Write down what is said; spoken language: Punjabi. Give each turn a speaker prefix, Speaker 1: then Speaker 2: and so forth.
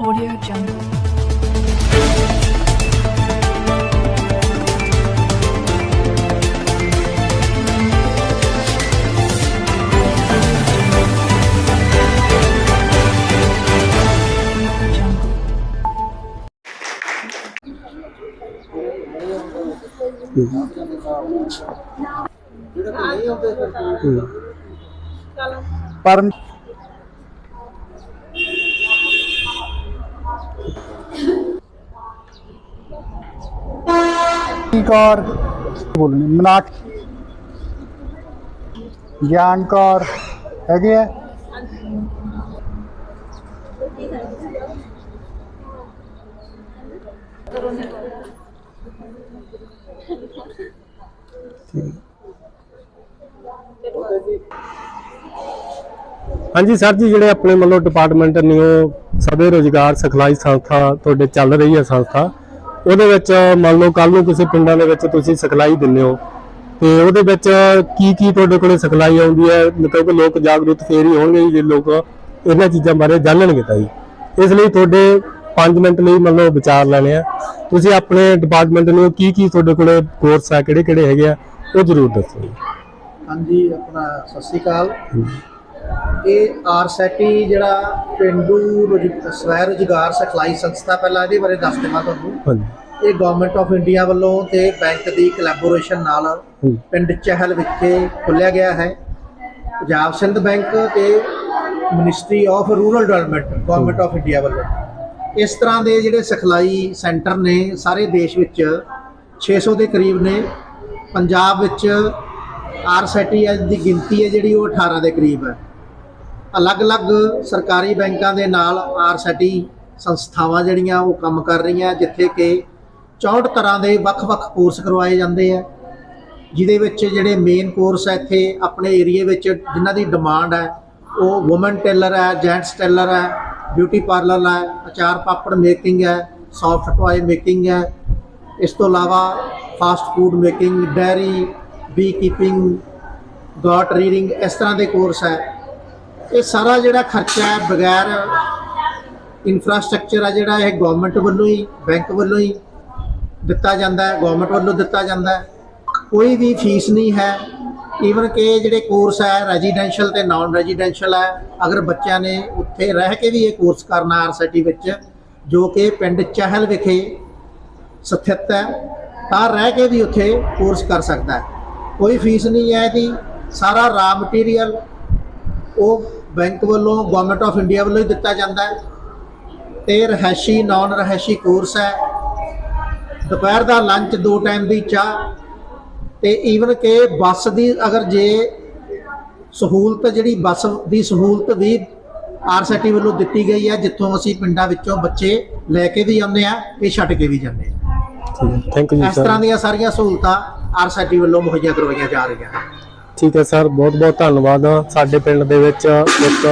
Speaker 1: Audio Jungle. Ừ.
Speaker 2: Ừ. Parang ਕੌਰ ਬੋਲਣੀ, ਮਨਾਕ। ਗਿਆਨ ਕੌਰ ਹੈਗੇ ਆ?
Speaker 3: ਹਾਂਜੀ ਸਰ ਜੀ, ਜਿਹੜੇ ਆਪਣੇ ਵੱਲੋਂ ਡਿਪਾਰਟਮੈਂਟ ਨਿਊ ਸਭੇ ਰੋਜ਼ਗਾਰ ਸਿਖਲਾਈ ਸੰਸਥਾ ਤੁਹਾਡੇ ਚੱਲ ਰਹੀ ਹੈ ਸੰਸਥਾ। ਉਹਦੇ ਵਿੱਚ ਮੰਨ ਲਓ ਕੱਲ ਨੂੰ ਕਿਸੇ ਪਿੰਡਾਂ ਦੇ ਵਿੱਚ ਤੁਸੀਂ ਸਿਖਲਾਈ ਦਿੰਦੇ ਹੋ ਤੇ ਉਹਦੇ ਵਿੱਚ ਕੀ ਕੀ ਤੁਹਾਡੇ ਕੋਲੇ ਸਿਖਲਾਈ ਆਉਂਦੀ ਹੈ? ਕਿਉਂਕਿ ਲੋਕ ਜਾਗਰੂਕ ਫੇਰ ਹੀ ਹੋਣਗੇ ਜੀ ਲੋਕ ਇਹਨਾਂ ਚੀਜ਼ਾਂ ਬਾਰੇ ਜਾਣਨਗੇ ਤਾਂ ਜੀ। ਇਸ ਲਈ ਤੁਹਾਡੇ 5 ਮਿੰਟ ਲਈ ਮੰਨ ਲਓ ਵਿਚਾਰ ਲੈਣੇ ਆ। ਤੁਸੀਂ ਆਪਣੇ ਡਿਪਾਰਟਮੈਂਟ ਨੂੰ ਕੀ ਕੀ ਤੁਹਾਡੇ ਕੋਲੇ ਕੋਰਸ ਆ ਕਿਹੜੇ ਕਿਹੜੇ ਹੈਗੇ ਆ ਉਹ ਜ਼ਰੂਰ ਦੱਸੋ ਜੀ।
Speaker 4: ਹਾਂਜੀ ਆਪਣਾ ਸਤਿ ਸ਼੍ਰੀ ਅਕਾਲ। ਇਹ ਆਰਸੈਟੀ ਜਿਹੜਾ ਪਿੰਡੂ ਰੁਜ਼- ਸਵੈ ਰੁਜ਼ਗਾਰ ਸਿਖਲਾਈ ਸੰਸਥਾ ਪਹਿਲਾਂ ਇਹਦੇ ਬਾਰੇ ਦੱਸ ਦੇਵਾਂ ਤੁਹਾਨੂੰ।
Speaker 3: ਹਾਂਜੀ।
Speaker 4: ਇਹ ਗਵਰਨਮੈਂਟ ਆਫ ਇੰਡੀਆ ਵੱਲੋਂ ਤੇ ਬੈਂਕ ਦੀ ਕੋਲੈਬੋਰੇਸ਼ਨ ਨਾਲ ਪਿੰਡ ਚਹਿਲ ਵਿਖੇ ਖੁੱਲਿਆ ਗਿਆ ਹੈ। ਪੰਜਾਬ ਸਿੰਧ ਬੈਂਕ ਤੇ ministry of rural development government of India ਵੱਲੋਂ। ਇਸ ਤਰ੍ਹਾਂ ਦੇ ਜਿਹੜੇ ਸਿਖਲਾਈ ਸੈਂਟਰ ਨੇ ਸਾਰੇ ਦੇਸ਼ ਵਿੱਚ 600 ਦੇ ਕਰੀਬ ਨੇ। ਪੰਜਾਬ ਵਿੱਚ ਆਰਸੈਟੀ ਦੀ ਗਿਣਤੀ ਹੈ ਜਿਹੜੀ ਉਹ 18 ਦੇ ਕਰੀਬ ਹੈ। ਅਲੱਗ-ਅਲੱਗ ਸਰਕਾਰੀ ਬੈਂਕਾਂ ਦੇ ਨਾਲ ਆਰਸਟੀ ਸੰਸਥਾਵਾਂ ਜਿਹੜੀਆਂ ਉਹ ਕੰਮ ਕਰ ਰਹੀਆਂ, ਜਿੱਥੇ ਕਿ 64 ਤਰ੍ਹਾਂ ਦੇ ਵੱਖ-ਵੱਖ ਕੋਰਸ ਕਰਵਾਏ ਜਾਂਦੇ ਆ, ਜਿਹਦੇ ਵਿੱਚ ਜਿਹੜੇ ਮੇਨ ਕੋਰਸ ਹੈ ਇੱਥੇ ਆਪਣੇ ਏਰੀਆ ਵਿੱਚ ਜਿਨ੍ਹਾਂ ਦੀ ਡਿਮਾਂਡ ਹੈ, ਉਹ ਔਮਨ ਟੇਲਰ ਹੈ ਜੈਂਟਸ ਟੇਲਰ ਹੈ ਬਿਊਟੀ ਪਾਰਲਰ ਹੈ, ਅਚਾਰ ਪਾਪੜ ਮੇਕਿੰਗ ਹੈ ਸੌਫਟ ਟੋਏ ਮੇਕਿੰਗ ਹੈ, ਇਸ ਤੋਂ ਇਲਾਵਾ fast food making dairy bee keeping goat rearing ਇਸ ਤਰ੍ਹਾਂ ਦੇ ਕੋਰਸ ਹੈ। ਇਹ ਸਾਰਾ ਜਿਹੜਾ ਖਰਚਾ ਹੈ ਬਗੈਰ ਇਨਫਰਾਸਟ੍ਰਕਚਰ ਆ ਜਿਹੜਾ ਇਹ ਗਵਰਨਮੈਂਟ ਵੱਲੋਂ ਹੀ ਬੈਂਕ ਵੱਲੋਂ ਹੀ ਦਿੱਤਾ ਜਾਂਦਾ ਹੈ ਗਵਰਨਮੈਂਟ ਵੱਲੋਂ ਦਿੱਤਾ ਜਾਂਦਾ ਹੈ। ਕੋਈ ਵੀ ਫੀਸ ਨਹੀਂ ਹੈ। ਈਵਨ ਕਿ ਜਿਹੜੇ ਕੋਰਸ ਹੈ ਰੈਜ਼ੀਡੈਂਸ਼ੀਅਲ ਤੇ ਨਾਨ ਰੈਜ਼ੀਡੈਂਸ਼ੀਅਲ ਹੈ, ਅਗਰ ਬੱਚਿਆਂ ਨੇ ਉੱਥੇ ਰਹਿ ਕੇ ਵੀ ਇਹ ਕੋਰਸ ਕਰਨਾ ਆਰਸੀਟੀ ਵਿੱਚ, ਜੋ ਕਿ ਪਿੰਡ ਚਹਿਲ ਵਿਖੇ ਸਥਿਤ ਹੈ, ਤਾਂ ਰਹਿ ਕੇ ਵੀ ਉੱਥੇ ਕੋਰਸ ਕਰ ਸਕਦਾ ਹੈ। ਕੋਈ ਫੀਸ ਨਹੀਂ ਹੈ ਇਹਦੀ। ਸਾਰਾ ਰਾ ਮਟੀਰੀਅਲ ਉਹ ਬੈਂਕ ਵੱਲੋਂ ਗਵਰਨਮੈਂਟ ਆਫ ਇੰਡੀਆ ਵੱਲੋਂ ਹੀ ਦਿੱਤਾ ਜਾਂਦਾ ਹੈ। ਤੇ ਰਹਿਸ਼ੀ ਨਾਨ ਰਹਿਸ਼ੀ ਕੋਰਸ ਹੈ। ਦੁਪਹਿਰ ਦਾ ਲੰਚ ਦੋ ਟਾਈਮ ਦੀ ਚਾਹ ਤੇ ਈਵਨ ਕਿ ਬੱਸ ਦੀ ਅਗਰ ਜੇ ਸਹੂਲਤ ਜਿਹੜੀ ਬੱਸ ਦੀ ਸਹੂਲਤ ਵੀ ਆਰਸੀਟੀ ਵੱਲੋਂ ਦਿੱਤੀ ਗਈ ਹੈ ਜਿੱਥੋਂ ਅਸੀਂ ਪਿੰਡਾਂ ਵਿੱਚੋਂ ਬੱਚੇ ਲੈ ਕੇ ਵੀ ਆਉਂਦੇ ਆ ਤੇ ਛੱਡ ਕੇ ਵੀ ਜਾਂਦੇ ਆ
Speaker 3: ਥੈਂਕ ਯੂ ਜੀ
Speaker 4: ਇਸ ਤਰ੍ਹਾਂ
Speaker 3: ਸਰ
Speaker 4: ਦੀਆਂ ਸਾਰੀਆਂ ਸਹੂਲਤਾਂ ਆਰਸੀਟੀ ਵੱਲੋਂ ਮੁਹੱਈਆ ਕਰਵਾਈਆਂ ਜਾ ਰਹੀਆਂ ਹਨ
Speaker 3: ਠੀਕ ਹੈ ਸਰ ਬਹੁਤ ਬਹੁਤ ਧੰਨਵਾਦ ਸਾਡੇ ਪਿੰਡ ਦੇ ਵਿੱਚ ਇੱਕ